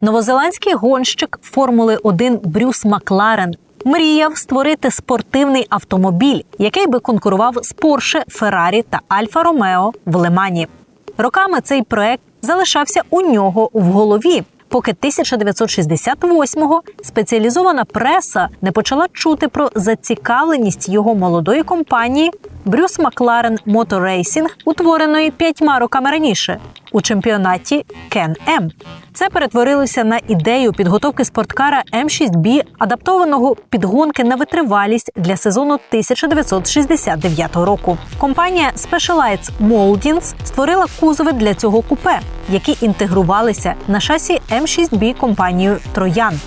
Новозеландський гонщик Формули 1 Брюс Макларен мріяв створити спортивний автомобіль, який би конкурував з Порше, Феррарі та Альфа Ромео в Лимані. Роками цей проект залишався у нього в голові. Поки 1968-го спеціалізована преса не почала чути про зацікавленість його молодої компанії Брюс Макларен Motor Racing, утвореної п'ятьма роками раніше у чемпіонаті Кен М. Це перетворилося на ідею підготовки спорткара М6Б, адаптованого під гонки на витривалість для сезону 1969 року. Компанія Specialized Moldings створила кузови для цього купе, які інтегрувалися на шасі М6Б компанією Троян.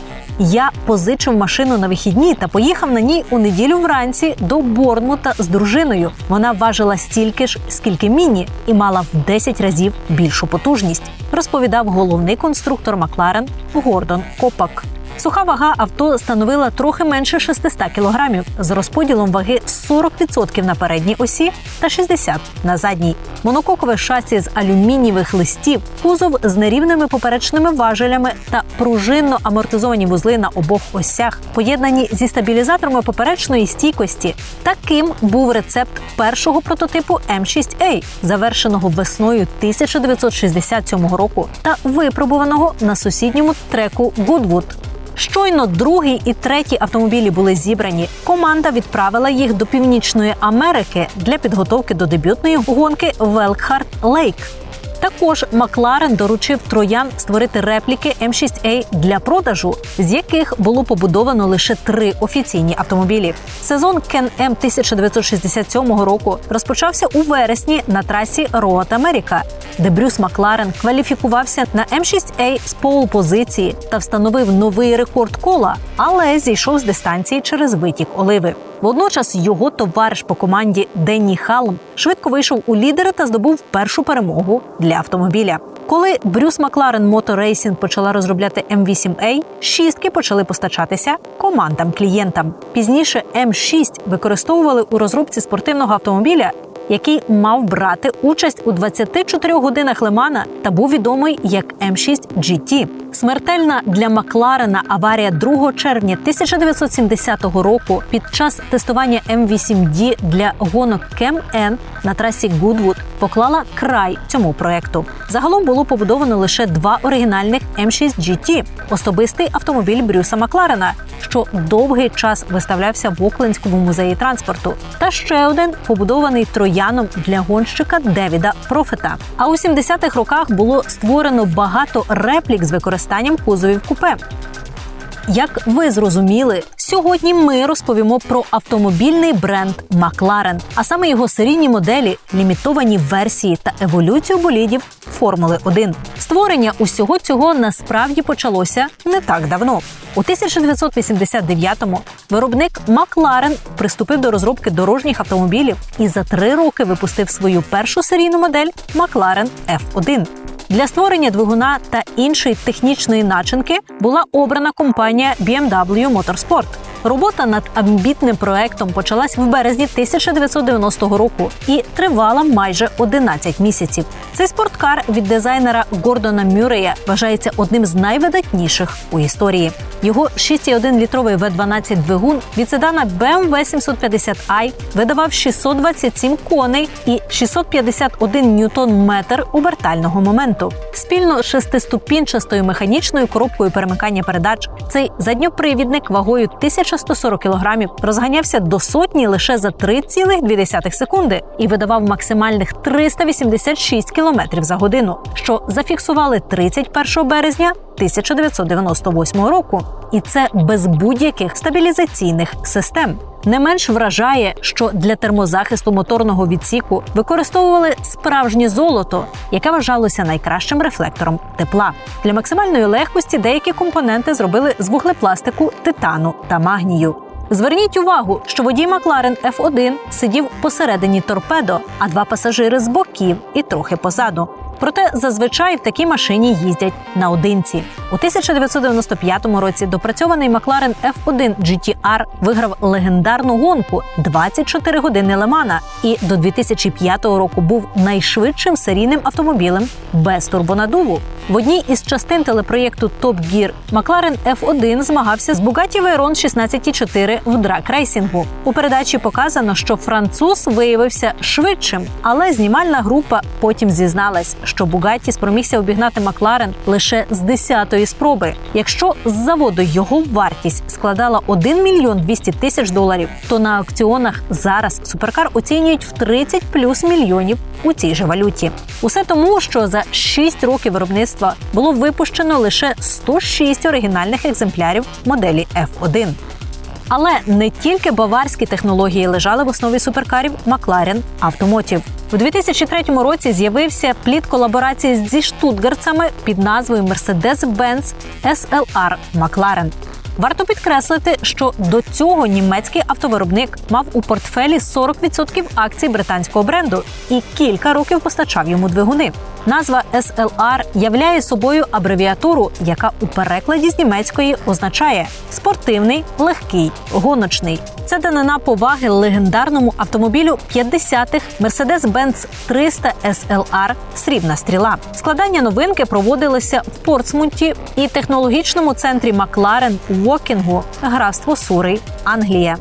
Я позичив машину на вихідні та поїхав на ній у неділю вранці до Борнмута з дружиною. Вона важила стільки ж, скільки міні, і мала в 10 разів більшу потужність, розповідав головний конструктор Макларен Гордон Копак. Суха вага авто становила трохи менше 600 кілограмів з розподілом ваги 40% на передній осі та 60% на задній. Монококове шасі з алюмінієвих листів, кузов з нерівними поперечними важелями та пружинно амортизовані вузли на обох осях, поєднані зі стабілізаторами поперечної стійкості. Таким був рецепт першого прототипу М6A, завершеного весною 1967 року та випробуваного на сусідньому треку Гудвуд. Щойно другий і третій автомобілі були зібрані. Команда відправила їх до Північної Америки для підготовки до дебютної гонки Велкхарт Лейк. Також Макларен доручив троян створити репліки М6A для продажу, з яких було побудовано лише три офіційні автомобілі. Сезон Кен М 1967 року розпочався у вересні на трасі Роад Америка, де Брюс Макларен кваліфікувався на М6A з полупозиції та встановив новий рекорд кола, але зійшов з дистанції через витік оливи. Водночас його товариш по команді Денні Халм швидко вийшов у лідери та здобув першу перемогу для автомобіля. Коли Брюс Макларен Мото Рейсінг почала розробляти М8А, шістки почали постачатися командам-клієнтам. Пізніше М6 використовували у розробці спортивного автомобіля, який мав брати участь у 24 годинах Лемана та був відомий як М6 GT. Смертельна для Макларена аварія 2 червня 1970 року під час тестування М8D для гонок Кем Н на трасі Гудвуд поклала край цьому проекту. Загалом було побудовано лише два оригінальних М6 GT – особистий автомобіль Брюса Макларена, що довгий час виставлявся в Оклендському музеї транспорту, та ще один побудований трояном для гонщика Девіда Профета. А у 70-х роках було створено багато реплік з використанням кузовів купе. Як ви зрозуміли, сьогодні ми розповімо про автомобільний бренд Макларен, а саме його серійні моделі, лімітовані версії та еволюцію болідів Формули 1. Створення усього цього насправді почалося не так давно. У 1989-му виробник Макларен приступив до розробки дорожніх автомобілів і за три роки випустив свою першу серійну модель Макларен F1. Для створення двигуна та іншої технічної начинки була обрана компанія BMW Motorsport. Робота над амбітним проектом почалась в березні 1990 року і тривала майже 11 місяців. Цей спорткар від дизайнера Гордона Мюрея вважається одним з найвидатніших у історії. Його 6,1-літровий V12 двигун від седана BMW 750i видавав 627 коней і 651 ньютон-метр обертального моменту. Спільно з шестиступінчастою механічною коробкою перемикання передач цей задньопривідник вагою 1140 кг розганявся до сотні лише за 3,2 секунди і видавав максимальних 386 км за годину, що зафіксували 31 березня 1998 року. І це без будь-яких стабілізаційних систем. Не менш вражає, що для термозахисту моторного відсіку використовували справжнє золото, яке вважалося найкращим рефлектором тепла. Для максимальної легкості деякі компоненти зробили з вуглепластику, титану та магнію. Зверніть увагу, що водій Макларен F1 сидів посередині торпедо, а два пасажири з боків і трохи позаду. Проте зазвичай в такій машині їздять наодинці. У 1995 році допрацьований Макларен F1 GTR виграв легендарну гонку 24 години Лемана і до 2005 року був найшвидшим серійним автомобілем без турбонадуву. В одній із частин телепроєкту Top Gear Макларен F1 змагався з Bugatti Veyron 16.4 в драк-рейсінгу. У передачі показано, що француз виявився швидшим, але знімальна група потім зізналась, що Бугатті спромігся обігнати Макларен лише з 10-ї спроби. Якщо з заводу його вартість складала 1 мільйон 200 тисяч доларів, то на аукціонах зараз суперкар оцінюють в 30 плюс мільйонів у цій же валюті. Усе тому, що за 6 років виробництва було випущено лише 106 оригінальних екземплярів моделі F1. Але не тільки баварські технології лежали в основі суперкарів Макларен Автомотів. У 2003 році з'явився плід колаборації зі штутгарцями під назвою Mercedes-Benz SLR Макларен. Варто підкреслити, що до цього німецький автовиробник мав у портфелі 40% акцій британського бренду і кілька років постачав йому двигуни. Назва SLR являє собою абревіатуру, яка у перекладі з німецької означає спортивний, легкий, гоночний. Це данина поваги легендарному автомобілю 50-х Mercedes-Benz 300 SLR Срібна стріла. Складання новинки проводилося в Портсмуті і технологічному центрі Макларен Вокінгу, графство Сурий, Англія.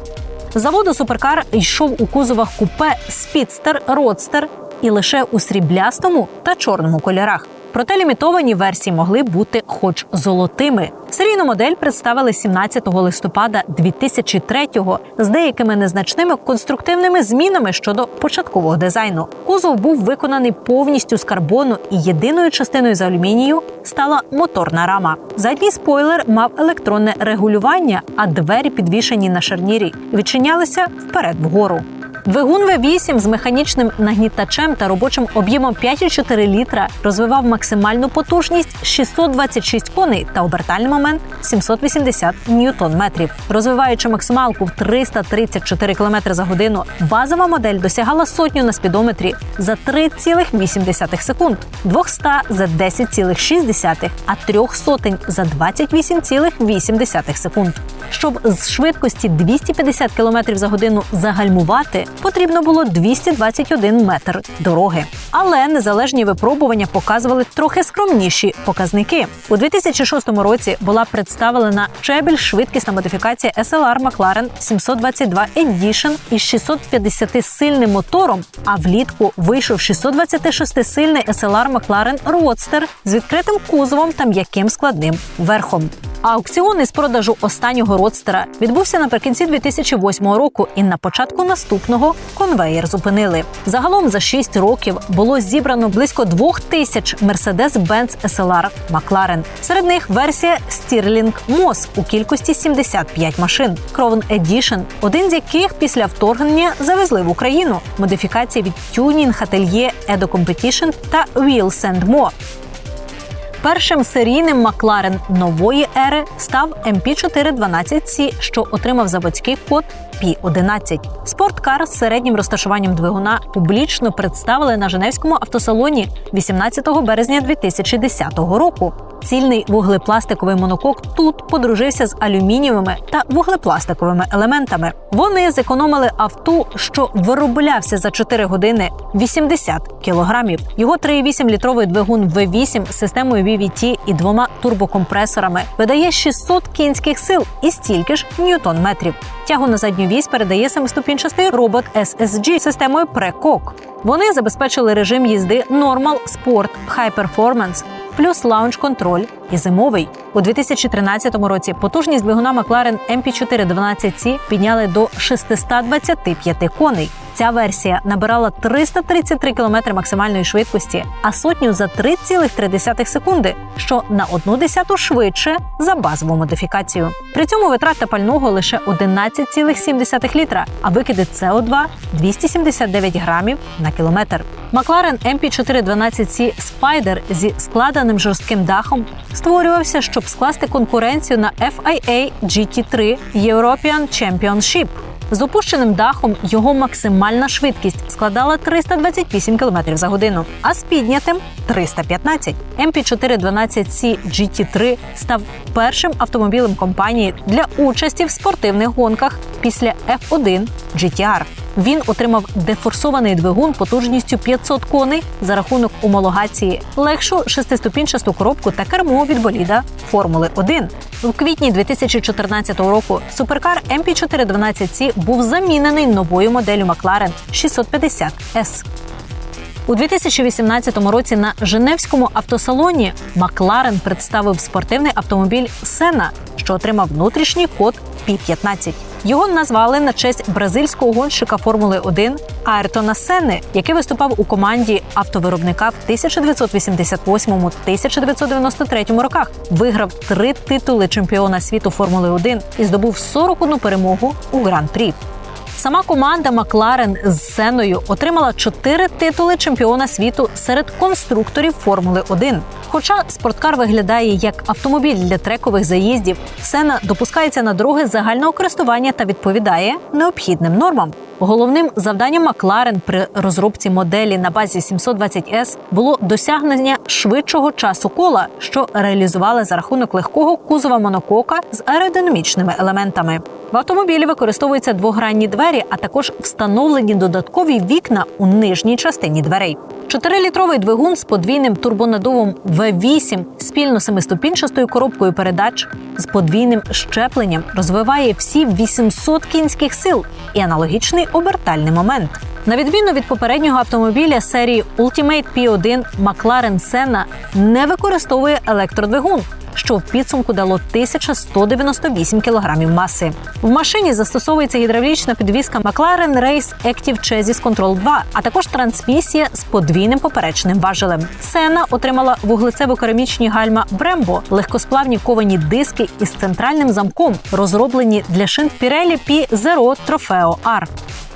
Заводу суперкар йшов у кузовах купе Спідстер, Родстер і лише у сріблястому та чорному кольорах. Проте лімітовані версії могли бути хоч золотими. Серійну модель представили 17 листопада 2003-го з деякими незначними конструктивними змінами щодо початкового дизайну. Кузов був виконаний повністю з карбону, і єдиною частиною з алюмінію стала моторна рама. Задній спойлер мав електронне регулювання, а двері, підвішені на шарнірі, відчинялися вперед вгору. Двигун V8 з механічним нагнітачем та робочим об'ємом 5,4 літра розвивав максимальну потужність 626 коней та обертальний момент 780 ньютон метрів. Розвиваючи максималку в 334 км за годину, базова модель досягала сотню на спідометрі за 3,8 секунд, 200 за 10,6, а трьох сотень за 28,8 секунд. Щоб з швидкості 250 км за годину загальмувати, потрібно було 221 метр дороги. Але незалежні випробування показували трохи скромніші показники. У 2006 році була представлена ще більш швидкісна модифікація SLR McLaren 722 Edition із 650 сильним мотором. А влітку вийшов 626-сильний SLR McLaren Roadster з відкритим кузовом та м'яким складним верхом. Аукціон із продажу останнього родстера відбувся наприкінці 2008 року, і на початку наступного конвеєр зупинили. Загалом за 6 років було зібрано близько двох тисяч Mercedes-Benz SLR McLaren. Серед них версія Stirling Moss у кількості 75 машин. Crown Edition, один з яких після вторгнення завезли в Україну. Модифікації від Tuning Atelier Edo Competition та Wheels and More. Першим серійним Макларен нової ери став MP412C, що отримав заводський код P11. Спорткар з середнім розташуванням двигуна публічно представили на Женевському автосалоні 18 березня 2010 року. Цільний вуглепластиковий монокок тут подружився з алюмінієвими та вуглепластиковими елементами. Вони зекономили авто, що вироблявся за 4 години 80 кілограмів. Його 3,8 літровий двигун V8 з системою VVT і двома турбокомпресорами видає 600 кінських сил і стільки ж ньютон-метрів. Тягу на задню вісь передає семиступінчастий робот SSG з системою Precock. Вони забезпечили режим їзди Normal, Sport, High Performance, плюс лаунж-контроль і зимовий. У 2013 році потужність двигуна McLaren MP412C підняли до 625 коней. Ця версія набирала 333 км максимальної швидкості, а сотню за 3,3 секунди, що на одну десяту швидше за базову модифікацію. При цьому витрата пального лише 11,7 літра, а викиди СО2 – 279 грамів на кілометр. McLaren MP412C Spider зі складеним жорстким дахом створювався, щоб скласти конкуренцію на FIA GT3 European Championship. З опущеним дахом його максимальна швидкість складала 328 км за годину, а з піднятим 315. MP412C GT3 став першим автомобілем компанії для участі в спортивних гонках після F1 GTR. Він отримав дефорсований двигун потужністю 500 коней за рахунок умологації, легшу шестиступінчасту коробку та кермо від боліда Формули 1. У квітні 2014 року суперкар MP412C був замінений новою моделлю McLaren 650 S. У 2018 році на Женевському автосалоні Макларен представив спортивний автомобіль Сена, що отримав внутрішній код P15. Його назвали на честь бразильського гонщика Формули 1 Айртона Сенни, який виступав у команді автовиробника в 1988-1993 роках. Виграв три титули чемпіона світу Формули 1 і здобув 41 перемогу у гран-прі. Сама команда Макларен з Сеною отримала чотири титули чемпіона світу серед конструкторів Формули 1. Хоча спорткар виглядає як автомобіль для трекових заїздів, Сена допускається на дороги загального користування та відповідає необхідним нормам. Головним завданням Макларен при розробці моделі на базі 720S було досягнення швидшого часу кола, що реалізували за рахунок легкого кузова монокока з аеродинамічними елементами. В автомобілі використовуються двогранні двері, а також встановлені додаткові вікна у нижній частині дверей. Чотирилітровий двигун з подвійним турбонадувом V8 спільно семиступінчастою коробкою передач з подвійним щепленням розвиває всі 800 кінських сил і аналогічний обертальний момент. На відміну від попереднього автомобіля серії Ultimate P1 McLaren Senna не використовує електродвигун, що в підсумку дало 1198 кілограмів маси. В машині застосовується гідравлічна підвізка McLaren Race Active Chassis Control 2, а також трансмісія з подвійним поперечним важелем. Сена отримала вуглецево-керамічні гальма Brembo, легкосплавні ковані диски із центральним замком, розроблені для шин Pirelli P Zero Trofeo R.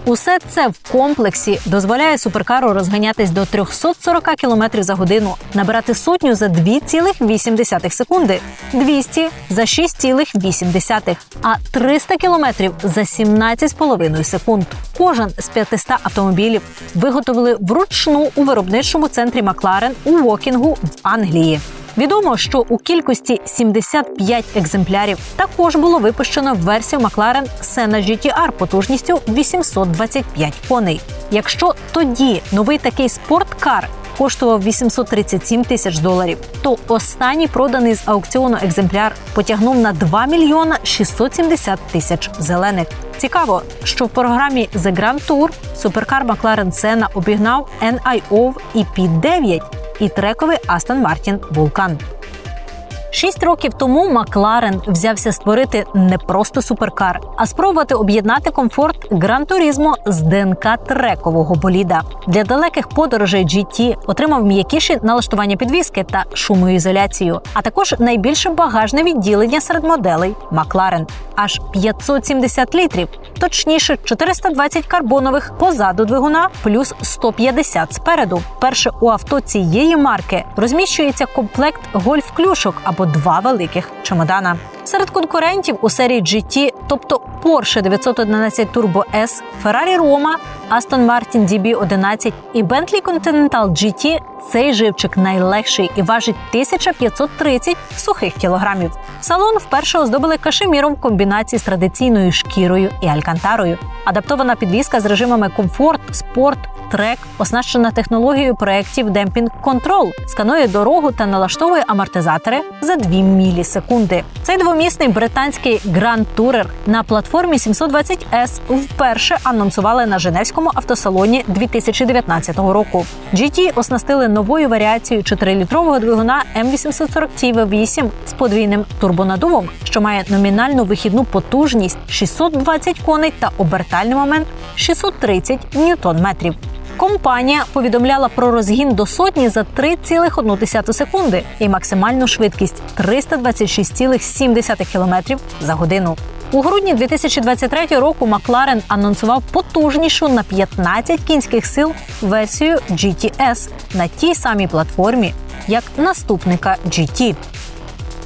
Усе це в комплексі дозволяє суперкару розганятись до 340 км за годину, набирати сотню за 2,8 секунди, 200 – за 6,8, а 300 км за 17,5 секунд. Кожен з 500 автомобілів виготовили вручну у виробничому центрі Макларен у Вокінгу в Англії. Відомо, що у кількості 75 екземплярів також було випущено версію McLaren Senna GTR потужністю 825 коней. Якщо тоді новий такий спорткар коштував 837 тисяч доларів, то останній проданий з аукціону екземпляр потягнув на 2 мільйона 670 тисяч зелених. Цікаво, що в програмі The Grand Tour суперкар McLaren Senna обігнав NIO EP9 і трековий Астон Мартін Вулкан. Шість років тому Макларен взявся створити не просто суперкар, а спробувати об'єднати комфорт гран-туризмо з ДНК трекового боліда. Для далеких подорожей GT отримав м'якіші налаштування підвіски та шумоізоляцію, а також найбільше багажне відділення серед моделей Макларен аж 570 літрів, точніше 420 карбонових позаду двигуна, плюс 150 спереду. Перше у авто цієї марки розміщується комплект гольф-клюшок або два великих чемодана. Серед конкурентів у серії GT, тобто Porsche 911 Turbo S, Ferrari Roma, Aston Martin DB11 і Bentley Continental GT, цей живчик найлегший і важить 1530 сухих кілограмів. Салон вперше оздобили кашеміром в комбінації з традиційною шкірою і алькантарою. Адаптована підвізка з режимами комфорт, спорт, трек, оснащена технологією проєктів Демпінг Control, сканує дорогу та налаштовує амортизатори за 2 мілісекунди. Цей двомісний британський Grand Tourer на платформі 720S вперше анонсували на Женевському автосалоні 2019 року. GT оснастили новою варіацією 4-літрового двигуна M840T V8 з подвійним турбонадувом, що має номінальну вихідну потужність 620 коней та обертальний момент 630 ньютон-метрів. Компанія повідомляла про розгін до сотні за 3,1 секунди і максимальну швидкість 326,7 км за годину. У грудні 2023 року Макларен анонсував потужнішу на 15 кінських сил версію GTS на тій самій платформі, як наступника GT.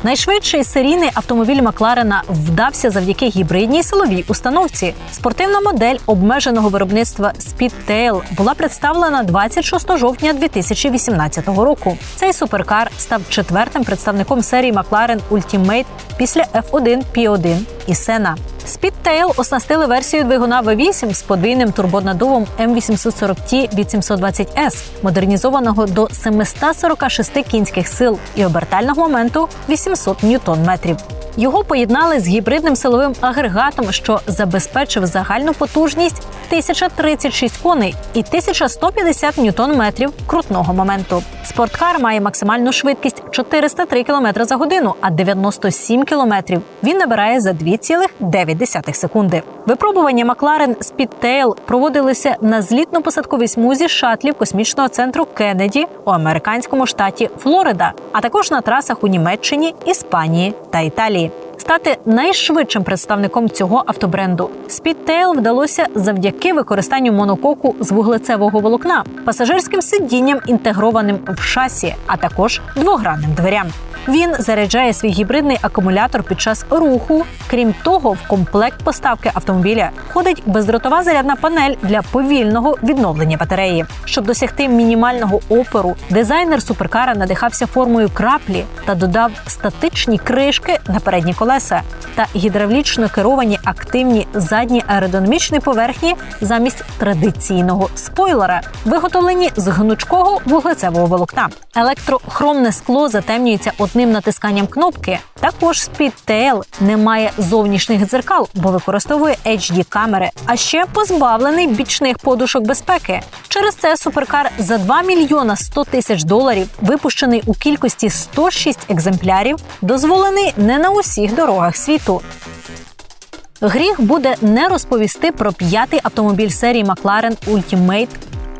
Найшвидший серійний автомобіль Макларена вдався завдяки гібридній силовій установці. Спортивна модель обмеженого виробництва Speedtail була представлена 26 жовтня 2018 року. Цей суперкар став четвертим представником серії Макларен Ultimate після F1 P1 і Сена. Speedtail оснастили версію двигуна V8 з подвійним турбонадувом M840T 820S, модернізованого до 746 кінських сил і обертального моменту 800 ньютон-метрів. Його поєднали з гібридним силовим агрегатом, що забезпечив загальну потужність 1036 коней і 1150 ньютон-метрів крутного моменту. Спорткар має максимальну швидкість 403 км за годину, а 97 км він набирає за 2,9 секунди. Випробування Макларен Speedtail проводилися на злітно-посадковій смузі шатлів космічного центру Кеннеді у американському штаті Флорида, а також на трасах у Німеччині, Іспанії та Італії. Стати найшвидшим представником цього автобренду Speedtail вдалося завдяки використанню монококу з вуглецевого волокна, пасажирським сидінням, інтегрованим в шасі, а також двогранним дверям. Він заряджає свій гібридний акумулятор під час руху. Крім того, в комплект поставки автомобіля входить бездротова зарядна панель для повільного відновлення батареї. Щоб досягти мінімального опору, дизайнер суперкара надихався формою краплі та додав статичні кришки на передні колеса та гідравлічно керовані активні задні аеродинамічні поверхні замість традиційного спойлера, виготовлені з гнучкого вуглецевого волокна. Електрохромне скло затемнюється одним натисканням кнопки. Також Speedtail не має зовнішніх дзеркал, бо використовує HD камери, а ще позбавлений бічних подушок безпеки. Через це суперкар за 2 мільйона 100 тисяч доларів, випущений у кількості 106 екземплярів, дозволений не на усіх дорогах світу. Гріх буде не розповісти про п'ятий автомобіль серії McLaren Ultimate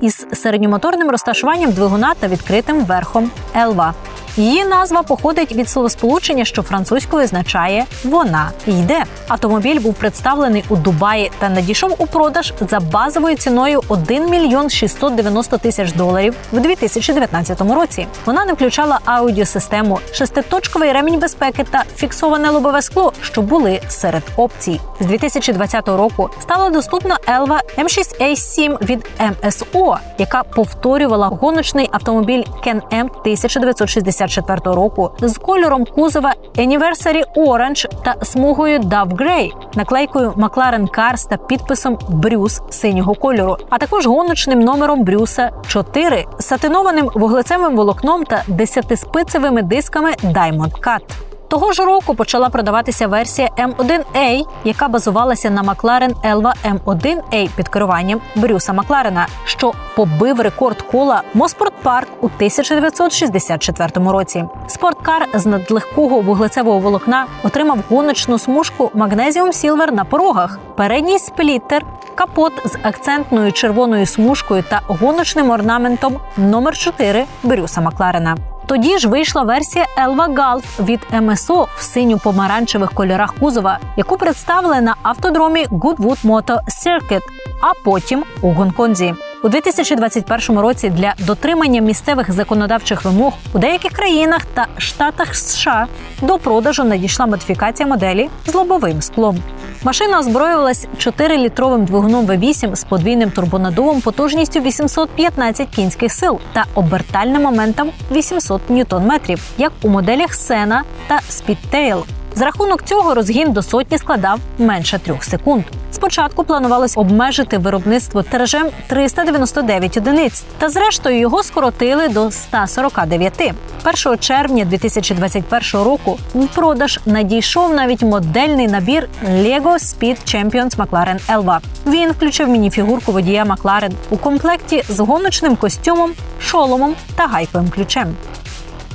із середньомоторним розташуванням двигуна та відкритим верхом Елва. Її назва походить від словосполучення, що французькою означає вона йде. Автомобіль був представлений у Дубаї та надійшов у продаж за базовою ціною 1 мільйон 690 тисяч доларів в 2019 році. Вона не включала аудіосистему, шеститочковий ремінь безпеки та фіксоване лобове скло, що були серед опцій. З 2020 року стала доступна Elva M6A7 від MSO, яка повторювала гоночний автомобіль Ken M 1960 2024 року з кольором кузова Anniversary Orange та смугою Dove Grey, наклейкою McLaren Cars та підписом Брюс синього кольору, а також гоночним номером Брюса 4, сатинованим вуглецевим волокном та десятиспицевими дисками Diamond Cut. Того ж року почала продаватися версія M1A, яка базувалася на McLaren Elva M1A під керуванням Брюса Макларена, що побив рекорд кола Моспорт Парк у 1964 році. Спорткар з надлегкого вуглецевого волокна отримав гоночну смужку Magnesium Silver на порогах, передній спліттер, капот з акцентною червоною смужкою та гоночним орнаментом номер 4 Брюса Макларена. Тоді ж вийшла версія Elva Golf від МСО в синьо-помаранчевих кольорах кузова, яку представили на автодромі Goodwood Motor Circuit, а потім у Гонконзі. У 2021 році для дотримання місцевих законодавчих вимог у деяких країнах та штатах США до продажу надійшла модифікація моделі з лобовим склом. Машина озброювалась 4-літровим двигуном V8 з подвійним турбонадувом потужністю 815 кінських сил та обертальним моментом 800 ньютон-метрів, як у моделях Сена та Speedtail. За рахунок цього розгін до сотні складав менше трьох секунд. Спочатку планувалось обмежити виробництво тиражем 399 одиниць, та зрештою його скоротили до 149. 1 червня 2021 року в продаж надійшов навіть модельний набір Lego Speed Champions McLaren Elva. Він включив мініфігурку водія McLaren у комплекті з гоночним костюмом, шоломом та гайковим ключем.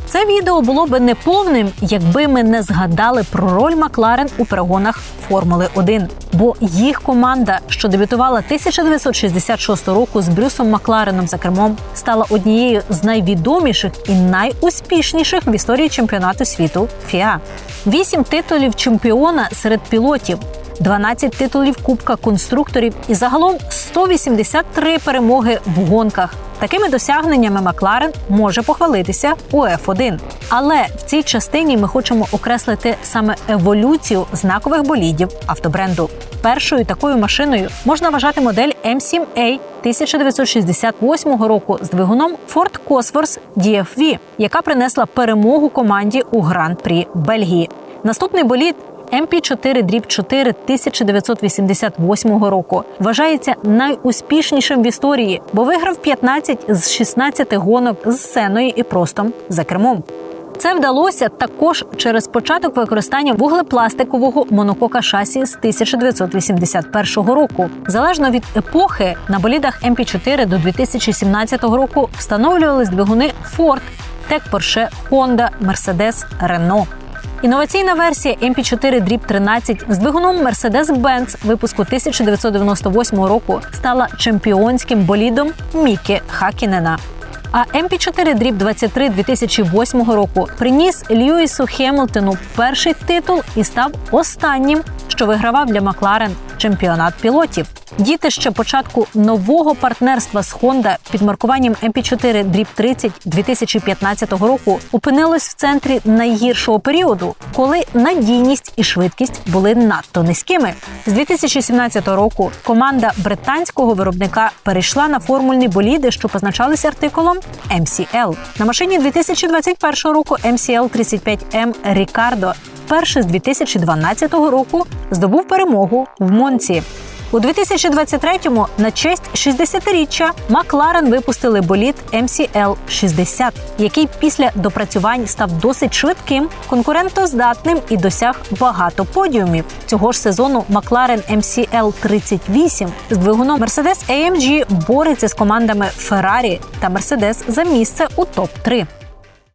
Це відео було би неповним, якби ми не згадали про роль Макларен у перегонах Формули 1 Бо їх команда, що дебютувала 1966 року з Брюсом Маклареном за кермом, стала однією з найвідоміших і найуспішніших в історії чемпіонату світу ФІА. Вісім титулів чемпіона серед пілотів. 12 титулів Кубка конструкторів і загалом 183 перемоги в гонках Такими досягненнями Макларен може похвалитися у F1. Але в цій частині ми хочемо окреслити саме еволюцію знакових болідів автобренду. Першою такою машиною можна вважати модель M7A 1968 року з двигуном Ford Cosworth DFV, яка принесла перемогу команді у гран-прі Бельгії. Наступний болід MP4 Drip 4 1988 року вважається найуспішнішим в історії, бо виграв 15 з 16 гонок з сценою і простом за кермом. Це вдалося також через початок використання вуглепластикового монокока шасі з 1981 року. Залежно від епохи на болідах MP4 до 2017 року встановлювались двигуни Ford, Tech Porsche, Honda, Mercedes, Renault. Інноваційна версія MP4 Drip 13 з двигуном Mercedes-Benz випуску 1998 року стала чемпіонським болідом Мікі Хакінена. А MP4 Drip 23 2008 року приніс Льюісу Хемілтону перший титул і став останнім, що вигравав для Макларен чемпіонат пілотів. Дітище початку нового партнерства з Honda під маркуванням MP4 Drip 30 2015 року опинилось в центрі найгіршого періоду, коли надійність і швидкість були надто низькими. З 2017 року команда британського виробника перейшла на формульні боліди, що позначались артикулом MCL. На машині 2021 року MCL 35M Ricardo вперше з 2012 року здобув перемогу в Монці. У 2023-му на честь 60-річчя Макларен випустили болід MCL 60, який після допрацювань став досить швидким, конкурентоздатним і досяг багато подіумів. Цього ж сезону Макларен MCL 38 з двигуном Mercedes AMG бореться з командами Ferrari та Mercedes за місце у топ 3